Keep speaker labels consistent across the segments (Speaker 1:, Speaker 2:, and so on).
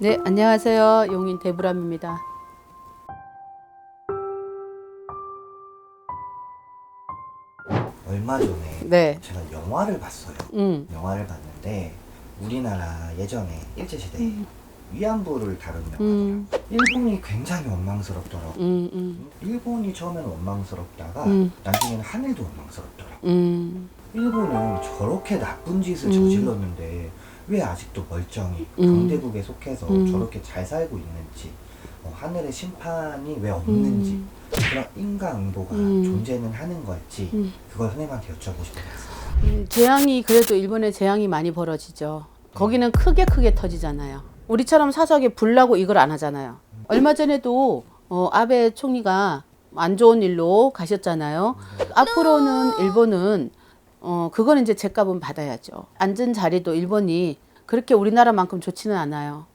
Speaker 1: 네, 안녕하세요. 용인 대부람입니다.
Speaker 2: 얼마 전에
Speaker 1: 네.
Speaker 2: 제가 영화를 봤어요.
Speaker 1: 음.
Speaker 2: 영화를 봤는데 우리나라 예전에 일제시대 위안부를 다룬 영화.
Speaker 1: 음.
Speaker 2: 일본이 굉장히 원망스럽더라고.
Speaker 1: 음. 음.
Speaker 2: 일본이 처음에는 원망스럽다가
Speaker 1: 음.
Speaker 2: 나중에는 하늘도 원망스럽더라고.
Speaker 1: 음.
Speaker 2: 일본은 저렇게 나쁜 짓을
Speaker 1: 음.
Speaker 2: 저질렀는데 왜 아직도 멀쩡히
Speaker 1: 음.
Speaker 2: 강대국에 속해서
Speaker 1: 음.
Speaker 2: 저렇게 잘 살고 있는지 어, 하늘의 심판이 왜 없는지
Speaker 1: 음.
Speaker 2: 그런 인과응보가
Speaker 1: 음.
Speaker 2: 존재는 하는 걸지
Speaker 1: 음.
Speaker 2: 그걸 선생님한테 여쭤보고 싶어요.
Speaker 1: 음, 재앙이 그래도 일본에 재앙이 많이 벌어지죠. 거기는 크게 크게 터지잖아요. 우리처럼 사석에 불 나고 이걸 안 하잖아요. 얼마 전에도 어, 아베 총리가 안 좋은 일로 가셨잖아요. 앞으로는 일본은 어 그거는 이제 제값은 받아야죠. 앉은 자리도 일본이 그렇게 우리나라만큼 좋지는 않아요.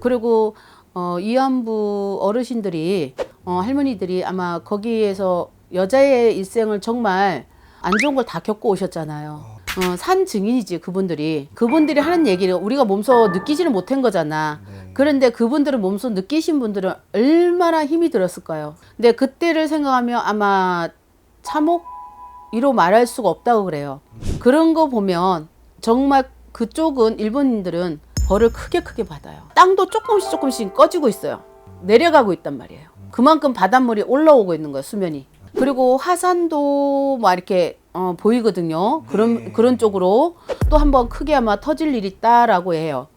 Speaker 1: 그리고 어 이안부 어르신들이 어 할머니들이 아마 거기에서 여자의 일생을 정말 안 좋은 걸 다 겪고 오셨잖아요. 어, 산 증인이지 그분들이 그분들이 하는 얘기를 우리가 몸소 느끼지는 못한 거잖아.
Speaker 2: 네.
Speaker 1: 그런데 그분들은 몸소 느끼신 분들은 얼마나 힘이 들었을까요? 근데 그때를 생각하면 아마 참혹 이로 말할 수가 없다고 그래요. 그런 거 보면 정말 그쪽은 일본인들은 벌을 크게 크게 받아요. 땅도 조금씩 조금씩 꺼지고 있어요. 내려가고 있단 말이에요. 그만큼 바닷물이 올라오고 있는 거예요, 수면이. 그리고 화산도 막 이렇게 어, 보이거든요. 그런
Speaker 2: 네.
Speaker 1: 그런 쪽으로 또 한번 크게 아마 터질 일이 있다라고 해요.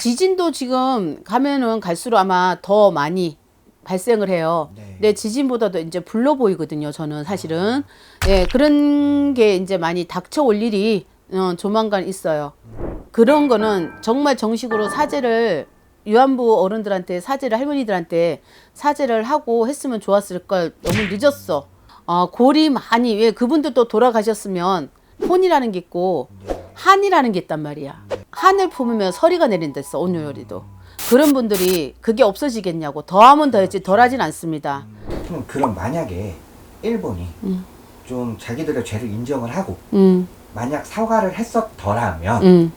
Speaker 1: 지진도 지금 가면은 갈수록 아마 더 많이 발생을 해요.
Speaker 2: 네.
Speaker 1: 근데 지진보다도 이제 불러 보이거든요. 저는 사실은 예 그런 게 이제 많이 닥쳐올 일이 어, 조만간 있어요. 그런 거는 정말 정식으로 사죄를 유한부 어른들한테 사죄를 할머니들한테 사죄를 하고 했으면 좋았을 걸 너무 늦었어. 어, 골이 많이 왜 그분들도 돌아가셨으면 혼이라는 게 있고
Speaker 2: 네.
Speaker 1: 한이라는 게 있단 말이야. 한을 품으면 서리가 내린댔어 온유요리도. 그런 분들이 그게 없어지겠냐고 더하면 더했지 덜하진 않습니다.
Speaker 2: 그럼 그럼 만약에 일본이
Speaker 1: 음.
Speaker 2: 좀 자기들의 죄를 인정을 하고
Speaker 1: 음,
Speaker 2: 만약 사과를 했었더라면
Speaker 1: 음.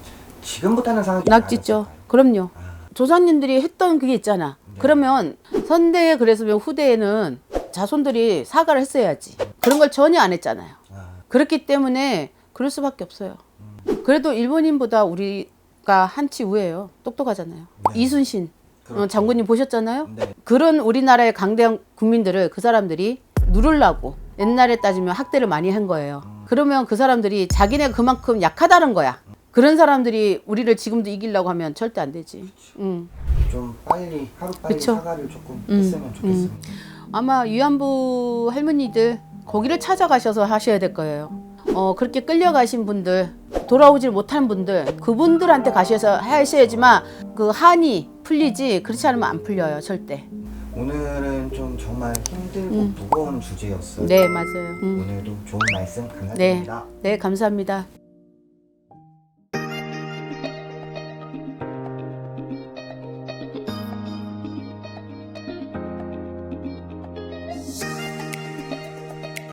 Speaker 2: 지금부터는 상황이 좀
Speaker 1: 낙지죠. 그럼요.
Speaker 2: 아,
Speaker 1: 조상님들이 했던 그게 있잖아.
Speaker 2: 네.
Speaker 1: 그러면 선대에 그랬으면 후대에는 자손들이 사과를 했어야지. 그런 걸 전혀 안 했잖아요.
Speaker 2: 아,
Speaker 1: 그렇기 때문에 그럴 수밖에 없어요. 그래도 일본인보다 우리가 한치 우예요. 똑똑하잖아요.
Speaker 2: 네.
Speaker 1: 이순신
Speaker 2: 그렇죠.
Speaker 1: 어, 장군님 보셨잖아요.
Speaker 2: 네.
Speaker 1: 그런 우리나라의 강대한 국민들을 그 사람들이 누르려고 옛날에 따지면 학대를 많이 한 거예요. 그러면 그 사람들이 자기네가 그만큼 약하다는 거야. 그런 사람들이 우리를 지금도 이기려고 하면 절대 안 되지. 음.
Speaker 2: 좀 빨리 하루 빨리
Speaker 1: 그쵸.
Speaker 2: 사과를 조금
Speaker 1: 음,
Speaker 2: 했으면 좋겠습니다.
Speaker 1: 아마 위안부 할머니들 거기를 찾아가셔서 하셔야 될 거예요. 어, 그렇게 끌려가신 분들, 돌아오질 못한 분들, 그분들한테 가셔서 하셔야지만 그 한이 풀리지, 그렇지 않으면 안 풀려요, 절대.
Speaker 2: 오늘은 좀 정말 힘들고
Speaker 1: 음.
Speaker 2: 무거운 주제였어요.
Speaker 1: 네, 맞아요. 음.
Speaker 2: 오늘도 좋은 말씀
Speaker 1: 네,
Speaker 2: 감사드립니다.
Speaker 1: 네, 감사합니다.